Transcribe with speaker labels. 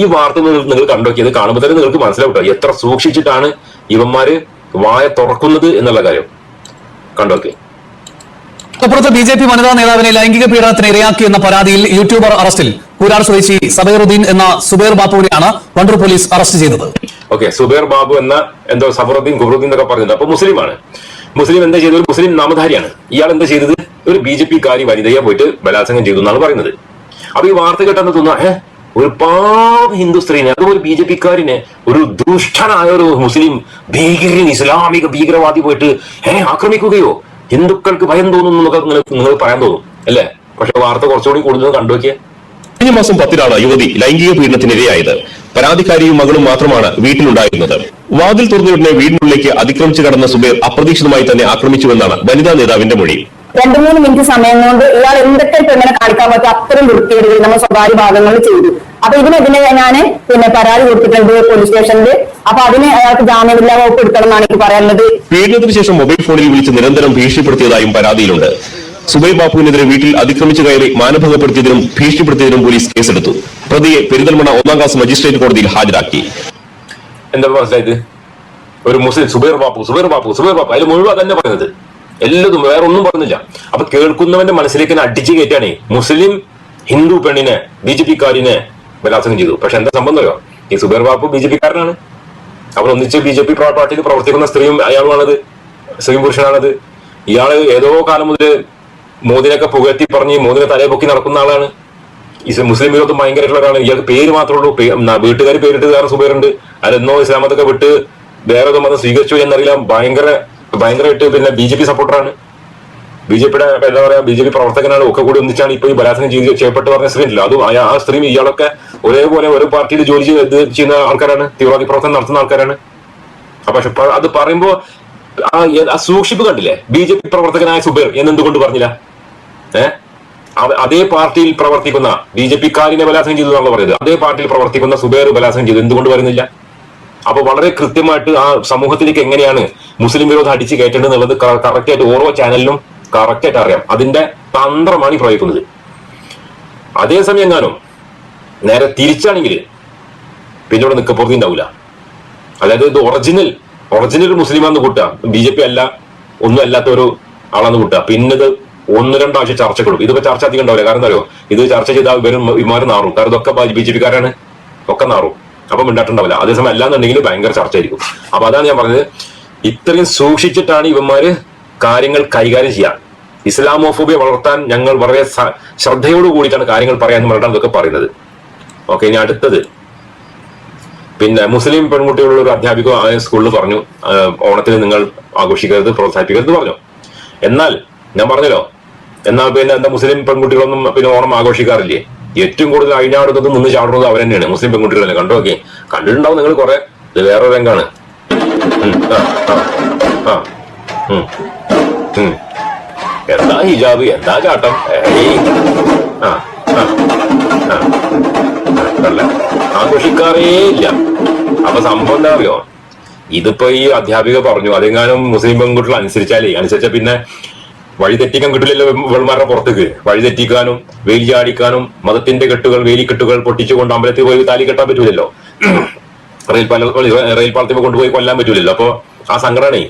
Speaker 1: ഈ വാർത്ത നിങ്ങൾ കണ്ടോക്കി ഇത് കാണുമ്പോൾ തന്നെ നിങ്ങൾക്ക് മനസ്സിലാവും എത്ര സൂക്ഷിച്ചിട്ടാണ് ഇവന്മാര് വായ തുറക്കുന്നത് എന്നുള്ള കാര്യം. കണ്ടോക്കി.
Speaker 2: മലപ്പുറത്ത് ബി ജെ പി വനിതാ നേതാവിനെ ലൈംഗിക പീഡനത്തിന് ഇരയാക്കി എന്ന പരാതിയിൽ യൂട്യൂബർ അറസ്റ്റിൽ. കുരാർ സ്വദേശി സബൈറുദ്ദീൻ എന്ന സുബൈർ ബാബുവിനെയാണ് വണ്ടൂർ പോലീസ് അറസ്റ്റ് ചെയ്തത്.
Speaker 1: ഓക്കെ സുബൈർ ബാബു എന്ന എന്തോ സബറുദ്ദീൻ കുബറുദ്ദീൻ എന്നൊക്കെ പറഞ്ഞത് അപ്പൊ മുസ്ലിമാണ്. മുസ്ലിം എന്താ ചെയ്തത്? ഒരു മുസ്ലിം നാമധാരിയാണ്. ഇയാൾ എന്താ ചെയ്തത്? ഒരു ബി ജെ പി കാരി വനിതയെ പോയിട്ട് ബലാത്സംഗം ചെയ്തു എന്നാണ് പറയുന്നത്. അപ്പൊ ഈ വാർത്ത കേട്ടെന്ന് തോന്നുന്നു ഏഹ്? ഒരു പാവ ഹിന്ദു സ്ത്രീനെ അതും ഒരു ബി ജെ പിക്കാരനെ ഒരു ദുഷ്ടനായ ഒരു മുസ്ലിം ഭീകരൻ ഇസ്ലാമിക ഭീകരവാദി പോയിട്ട് ഏ ആക്രമിക്കുകയോ? ഹിന്ദുക്കൾക്ക് ഭയം തോന്നുന്നു എന്നൊക്കെ നിങ്ങൾ നിങ്ങൾ പറയാൻ തോന്നും അല്ലേ? പക്ഷെ വാർത്ത കുറച്ചുകൂടി കൂടുതൽ കണ്ടുവെക്കിയേ
Speaker 3: കഴിഞ്ഞ മാസം പത്തിനാണ് യുവതി ലൈംഗിക പീഡനത്തിനിരയായത് പരാതിക്കാരിയും മകളും മാത്രമാണ് വീട്ടിലുണ്ടായിരുന്നത്. വാതിൽ തുറന്നുവിടുന്ന വീടിനുള്ളിലേക്ക് അതിക്രമിച്ചു കടന്ന സുബേർ അപ്രതീക്ഷിതമായി തന്നെ ആക്രമിച്ചുവെന്നാണ് വനിതാ നേതാവിന്റെ മൊഴി.
Speaker 4: രണ്ടു മൂന്ന് മിനിറ്റ് സമയം കൊണ്ട് ഇയാൾ എന്തൊക്കെ പെണ്ണിനെ കാണിക്കാൻ പറ്റും അത്രയും വൃത്തികേടുകൾ നമ്മൾ സ്വകാര്യ ഭാഗങ്ങളിൽ ചെയ്തു. അപ്പൊ ഇതിനെതിരെ ഞാൻ പിന്നെ പരാതി കൊടുത്തിട്ടുണ്ട് പോലീസ് സ്റ്റേഷനിൽ അപ്പൊ അതിന് അയാൾക്ക് ജാമ്യമില്ലാ വകുപ്പ് എടുക്കണം എന്നാണ് എനിക്ക് പറയാനുള്ളത്.
Speaker 3: പീഡനത്തിന് ശേഷം മൊബൈൽ ഫോണിൽ വിളിച്ച് നിരന്തരം ഭീഷണിപ്പെടുത്തിയതായും പരാതിയിലുണ്ട്. സുബൈ ബാപ്പുവിനെതിരെ വീട്ടിൽ അതിക്രമിച്ചു കയറി മാനഭംഗപ്പെടുത്തിയതിനും ഭീഷണിപ്പെടുത്തിയതിനും പോലീസ് കേസെടുത്തു. പ്രതിയെ പെരിന്തൽമണ്ണ ഒന്നാം ക്ലാസ് മജിസ്ട്രേറ്റ് കോടതിയിൽ ഹാജരാക്കി.
Speaker 1: എന്താ മനസ്സിലായത് ഒരു മുസ്ലിം സുബൈർ ബാപ്പു സുബൈർ ബാപ്പു സുബൈർ ബാപ്പു. അതിൽ മുഴുവൻ തന്നെ പറയുന്നത്. എല്ലാതും വേറെ ഒന്നും പറഞ്ഞില്ല. അപ്പൊ കേൾക്കുന്നവന്റെ മനസ്സിലേക്ക് തന്നെ അടിച്ചു കയറ്റാണേ മുസ്ലിം ഹിന്ദു പെണ്ണിനെ ബി ജെ പിക്കാരിനെ ബലാത്സംഗം ചെയ്തു. പക്ഷെ എന്താ സംഭവം ഈ സുബേർ ബാബു ബി ജെ പിക്കാരനാണ്. അവർ ഒന്നിച്ച് ബി ജെ പി പാർട്ടിയിൽ പ്രവർത്തിക്കുന്ന സ്ത്രീയും അയാളുമാണത് സ്ത്രീ പുരുഷനാണത്. ഇയാൾ ഏതോ കാലം മുതൽ മോദിനൊക്കെ പുകഴ്ത്തി പറഞ്ഞ് മോദിനെ തലയെ പൊക്കി നടക്കുന്ന ആളാണ്. ഈ മുസ്ലിം വിരോധം ഭയങ്കരമായിട്ടുള്ള ഒരാളാണ്. ഇയാൾക്ക് പേര് മാത്രമേ ഉള്ളൂ. വീട്ടുകാർ പേരിട്ട് വേറെ സുബേറുണ്ട്. അതെന്നോ ഇസ്ലാമത്തൊക്കെ വിട്ട് വേറെ മതം സ്വീകരിച്ചു എന്നറിയില്ല. ഭയങ്കര ഭയങ്കരമായിട്ട് പിന്നെ ബി ജെ പി സപ്പോർട്ടറാണ്. ബി ജെ പിയുടെ എന്താ പറയാ ബി ജെ പി പ്രവർത്തകനാണ് ഒക്കെ കൂടി ഒന്നിച്ചാണ് ഇപ്പൊ ഈ ബലാത്സംഗം ചെയ്ത് ചെയ്യപ്പെട്ട് പറഞ്ഞ സ്ത്രീ അതും ആ- സ്ത്രീ ഇയാളൊക്കെ ഒരേപോലെ ഒരു പാർട്ടിയിൽ ജോലി ചെയ്ത് ചെയ്യുന്ന ആൾക്കാരാണ് തീവ്രവാദി പ്രവർത്തനം നടത്തുന്ന ആൾക്കാരാണ്. പക്ഷെ അത് പറയുമ്പോ ആ സൂക്ഷിപ്പ് കണ്ടില്ലേ? ബി ജെ പി പ്രവർത്തകനായ സുബേർ എന്നെന്തുകൊണ്ട് പറഞ്ഞില്ല? ഏഹ് അതേ പാർട്ടിയിൽ പ്രവർത്തിക്കുന്ന ബി ജെ പിക്കാരിനെ ബലാത്സംഗം ചെയ്തു എന്നാണ് പറയുന്നത്. അതേ പാർട്ടിയിൽ പ്രവർത്തിക്കുന്ന സുബേർ ബലാത്സംഗം ചെയ്തു. എന്തുകൊണ്ട് പറയുന്നില്ല അപ്പൊ വളരെ കൃത്യമായിട്ട് ആ സമൂഹത്തിലേക്ക് എങ്ങനെയാണ് മുസ്ലിം വിരോധം അടിച്ചു കയറ്റേണ്ടത് എന്നുള്ളത് കറക്റ്റ് ആയിട്ട് ഓരോ ചാനലിലും കറക്റ്റ് ആയിട്ട് അറിയാം. അതിന്റെ തന്ത്രമാണ് ഈ പ്രയോഗിക്കുന്നത്. അതേസമയം എങ്ങാനും നേരെ തിരിച്ചാണെങ്കിൽ പിന്നെ ഇവിടെ നിൽക്കപ്പുറത്തി ഉണ്ടാവില്ല അതായത് ഇത് ഒറിജിനൽ ഒറിജിനൽ മുസ്ലിമാന്ന് കൂട്ടുക. ബി ജെ പി അല്ല ഒന്നും അല്ലാത്ത ഒരു ആളാന്ന് കൂട്ടുക. പിന്നെ ഇത് ഒന്ന് രണ്ടാവശ്യം ചർച്ച കൊടുക്കും ഇതിപ്പോ ചർച്ച അധികം ഉണ്ടാവില്ല. കാരണം എന്താ അറിയോ? ഇത് ചർച്ച ചെയ്താൽ ഇവരും ഇമാര് നാറും. കാരണം ഇതൊക്കെ ബി ജെ പിക്കാരാണ്. ഒക്കെ നാറും. അപ്പൊ മിണ്ടാട്ടുണ്ടാവില്ല. അതേസമയം അല്ലാന്നുണ്ടെങ്കിൽ ഭയങ്കര ചർച്ച ആയിരിക്കും അപ്പൊ അതാണ് ഞാൻ പറഞ്ഞത്. ഇത്രയും സൂക്ഷിച്ചിട്ടാണ് ഇവന്മാര് കാര്യങ്ങൾ കൈകാര്യം ചെയ്യാൻ ഇസ്ലാമോഫോബിയ വളർത്താൻ ഞങ്ങൾ വളരെ ശ്രദ്ധയോട് കൂടിയിട്ടാണ് കാര്യങ്ങൾ പറയാൻ പറഞ്ഞിട്ടാണ് ഇതൊക്കെ പറയുന്നത്. ഓക്കെ ഇനി അടുത്തത്. പിന്നെ മുസ്ലിം പെൺകുട്ടികളുള്ള ഒരു അധ്യാപിക സ്കൂളിൽ പറഞ്ഞു. ഓണത്തിന് നിങ്ങൾ ആഘോഷിക്കരുത് പ്രോത്സാഹിപ്പിക്കരുത് പറഞ്ഞു. എന്നാൽ ഞാൻ പറഞ്ഞല്ലോ. എന്നാൽ പിന്നെ എന്താ മുസ്ലിം പെൺകുട്ടികളൊന്നും പിന്നെ ഓണം ആഘോഷിക്കാറില്ലേ? ഏറ്റവും കൂടുതൽ അഴിഞ്ഞാടുന്നതും നിന്ന് ചാടുന്നത് അവർ തന്നെയാണ്. മുസ്ലിം പെൺകുട്ടികളല്ലേ? കണ്ടു നോക്കി കണ്ടിട്ടുണ്ടാവും നിങ്ങൾ കുറെ. ഇത് വേറെ രംഗാണ്. എന്താ ഹിജാബ്? എന്താ ചാട്ടം. ആ ആഘോഷിക്കാറേ ഇല്ല. അപ്പൊ സംഭവം എന്താ അറിയോ ഇതിപ്പോ ഈ അധ്യാപിക പറഞ്ഞു. അതെങ്ങാനും മുസ്ലിം പെൺകുട്ടികൾ അനുസരിച്ചാലേ. അനുസരിച്ച പിന്നെ വഴി തെറ്റിക്കാൻ കിട്ടില്ലല്ലോ വെള്ളമാരുടെ പുറത്തേക്ക്. വഴി തെറ്റിക്കാനും വേലി ചാടിക്കാനും മതത്തിന്റെ കെട്ടുകൾ വേലിക്കെട്ടുകൾ പൊട്ടിച്ചുകൊണ്ട് അമ്പലത്തിൽ പോയി താലി കെട്ടാൻ പറ്റൂലല്ലോ. റെയിൽ പാല റെയിൽ പാളത്തിൽ കൊണ്ടുപോയി കൊല്ലാൻ പറ്റൂലല്ലോ. അപ്പൊ ആ സംഘടനയെ